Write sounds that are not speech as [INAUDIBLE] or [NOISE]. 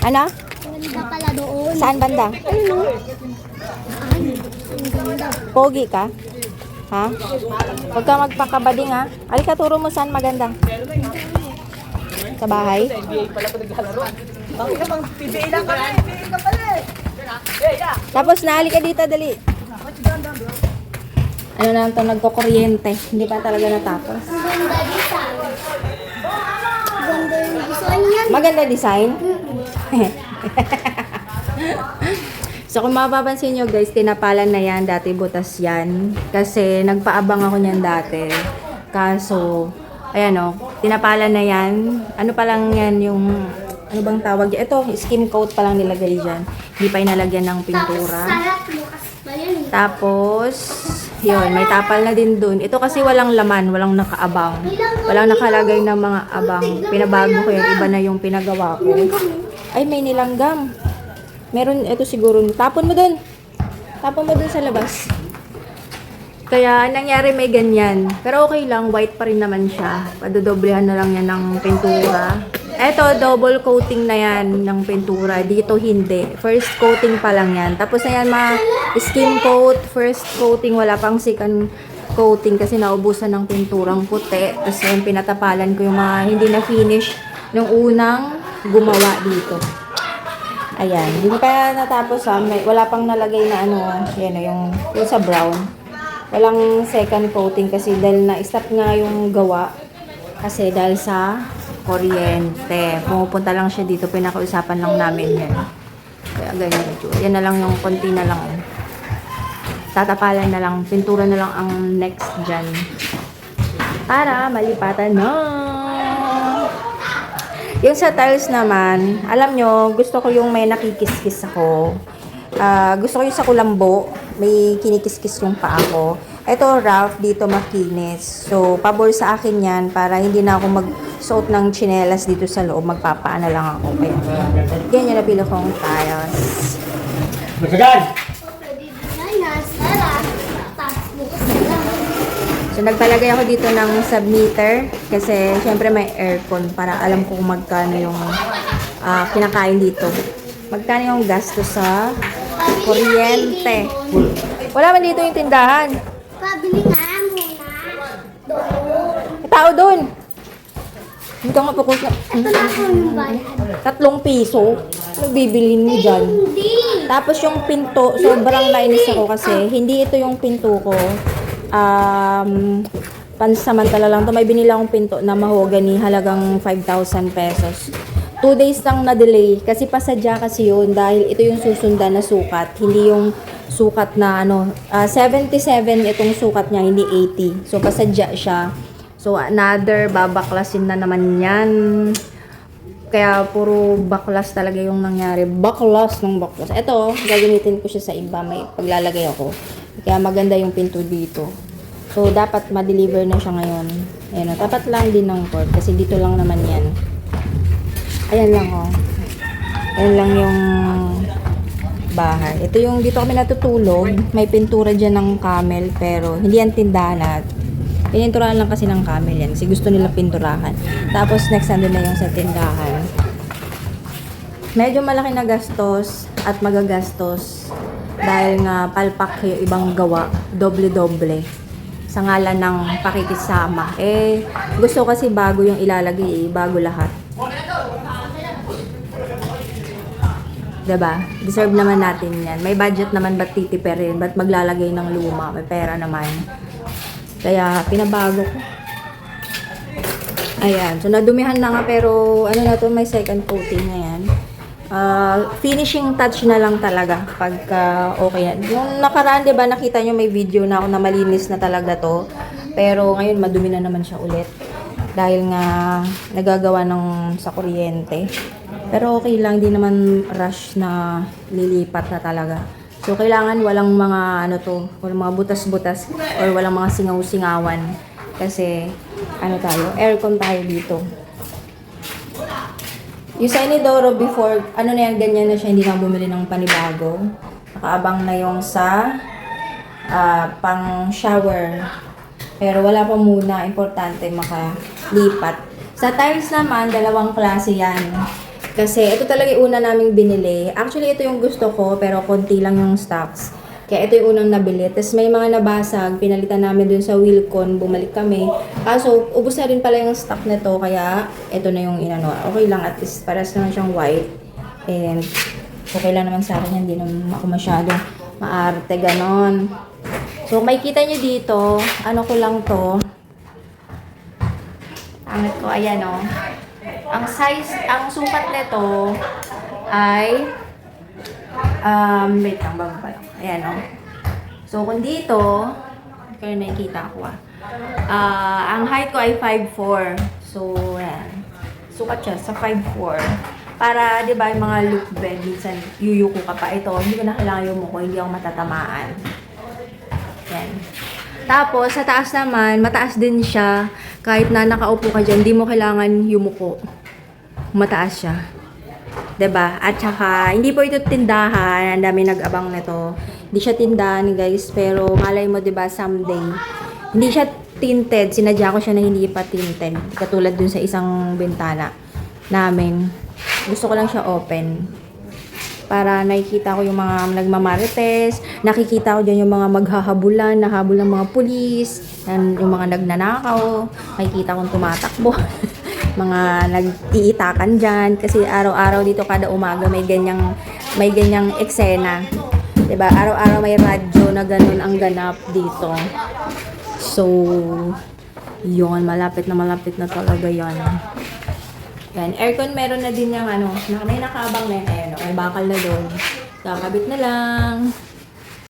Ano? Ganda pala doon. Saan banda? Ano? Pogi ka? Ha? Huwag ka magpakabading ha. Alika, turo mo saan maganda. Sa bahay? Tapos na, halika dito, dali. Ano na ito, nagkukuryente. Hindi pa talaga natapos. Ang ganda design. Maganda design. So kung mapapansin nyo guys, tinapalan na yan. Dati butas yan. Kasi nagpaabang ako niyan dati. Kaso, ayan o, tinapalan na yan. Ano pa lang yan yung, ano bang tawag? Ito, skim coat pa lang nilagay dyan. Hindi pa inalagyan ng pintura. yan eh. Tapos, yun, may tapal na din dun. Ito kasi walang laman, walang nakaabang. Walang nakalagay ng mga abang. Pinabago ko yung iba na yung pinagawa ko. Ay, may nilanggam. Meron, ito siguro. Tapon mo dun. Tapon mo dun sa labas. Kaya, nangyari may ganyan. Pero okay lang, white pa rin naman siya. Padodoblehan na lang yan ng pintura. Eto, double coating na yan ng pintura. Dito hindi. First coating pa lang yan. Tapos na yan, mga skin coat, first coating, wala pang second coating kasi naubusan ng pinturang puti. Tapos yung pinatapalan ko yung mga hindi na finish nung unang gumawa dito. Ayan, hindi pa natapos ha. May, wala pang nalagay na ano, yan o, yung, yung sa brown. Walang second coating kasi dahil na-stop nga yung gawa. Kasi dahil sa kuryente. Pumupunta lang siya dito, pinakausapan lang namin yan. Kaya ganyan ito. Yan na lang yung konti na lang. Tatapalan na lang, pintura na lang ang next dyan. Para malipatan na. Yung sa tiles naman, alam nyo, gusto ko yung may nakikis-kis ako. Ah, gusto ko yung sa kulambo, may kinikis-kis yung paa ko. Ito rough, dito makinis. So, pabor sa akin yan para hindi na ako magsuot ng chinelas dito sa loob. Magpapaana lang ako. Kaya, ganyan na pila kong tiles. Masagan! Pwede design na sarap. Tapos bukas na lang. So, nagpalagay ako dito ng submeter kasi syempre may aircon para alam ko kung magkano yung ah, kinakain dito. Magkano yung gasto sa kuryente. Wala man dito yung tindahan. Pabili nga muna. Doon. Tao doon. Hindi ka mapakus na. Ito na ako yung bayad. Tatlong piso. Ano bibilin mo dyan? Hindi. Tapos yung pinto, sobrang nainis ako kasi hindi ito yung pinto ko. Um, pansamantala lang to. May binila akong pinto na mahogany halagang 5,000 pesos. Two days lang na-delay kasi pasadya kasi yun dahil ito yung susundan na sukat. Hindi yung sukat na ano, ah, 77 itong sukat niya, hindi 80. So pasadya siya. So another babaklasin na naman yan. Kaya puro baklas talaga yung nangyari. Baklas ng baklas. Ito, gagamitin ko siya sa iba. May paglalagay ako. Kaya maganda yung pinto dito. So, dapat ma-deliver na siya ngayon. Ayan o. Dapat lang din ng cord. Kasi dito lang naman yan. Ayan lang o. Ayan lang yung bahay. Ito yung dito kami natutulog. May pintura dyan ng camel. Pero hindi yan tindahan at Pininturahan lang kasi ng camel yan. Kasi gusto nila pinturahan. Tapos next nandun na yung sa tindahan. Medyo malaki na gastos at magagastos dahil nga palpak yung ibang gawa, doble-doble sa ngalan ng pakikisama. Eh, gusto kasi bago yung ilalagay eh, bago lahat. 'Di ba? Deserve naman natin 'yan. May budget naman ba't titiperin? Ba't maglalagay ng luma? May pera naman. Kaya pinabago ko. Ayan. So, nadumihan na nga pero ano na to, may second coating na yan. Ah, finishing touch na lang talaga pagka okay yan. Yung nakaraan, di ba, nakita nyo may video na ako na malinis na talaga to. Pero ngayon, madumi na naman siya ulit. Dahil nga, nagagawa ng sa kuryente. Pero okay lang, di naman rush na lilipat na talaga. So, kailangan walang mga, ano to, walang mga butas-butas or walang mga singaw-singawan. Kasi, ano tayo, aircon tayo dito. Yung sa Inidoro before, ano na yan, ganyan na siya, hindi na bumili ng panibago. Nakaabang na yung sa ah, pang shower. Pero wala pa muna, importante makalipat. Sa tiles naman, dalawang klase yan. Kasi ito talaga yung una naming binili. Actually, ito yung gusto ko, pero konti lang yung stocks. Kaya ito yung unang nabili. Tapos may mga nabasag, pinalitan namin dun sa Wilcon, bumalik kami. Kaso, ubos na rin pala yung stock nito, kaya ito na yung inano. Okay lang, at least paras naman siyang white. And okay lang naman sa akin hindi naman ako masyado maarte, ganon. So, may kita nyo dito, ano ko lang to, Angat ko, ayan o. Ang size, ang sukat nito ay um, wait lang, bago pa lang. Ayan o. So, kung dito, kaya nakikita ko ah. Ah, ang height ko ay 5'4". So, ayan. Sukat siya sa 5'4". Para, di ba, yung mga look bed, minsan yuyuko ka pa. Ito, hindi ko na kailangan yumuko, hindi ako matatamaan. Yan. Tapos, sa taas naman, mataas din siya. Kahit na nakaupo ka dyan, di mo kailangan yumuko. Mataas siya. Ba? At saka, hindi po ito tindahan. Ang dami nag-abang nito. Hindi siya tindahan, guys. Pero, malay mo, ba someday. Hindi siya tinted. Sinadya ko siya na hindi pa tinted. Katulad dun sa isang bintana namin. Gusto ko lang siya open para nakikita ko yung mga nagmamarites, nakikita ko dyan yung mga maghahabulan, nahabol ng mga pulis, yung mga nagnanakaw, nakikita kong tumatakbo, [LAUGHS] mga nag-iitakan dyan, kasi araw-araw dito kada umaga may ganyang, may ganyang eksena. ba Araw-araw may radyo na ganun ang ganap dito. So, yun, malapit na malapit na talaga yan. Yan, aircon meron na din yung ano, may nakabang na yun, ayun, bakal na doon. Kakabit na lang.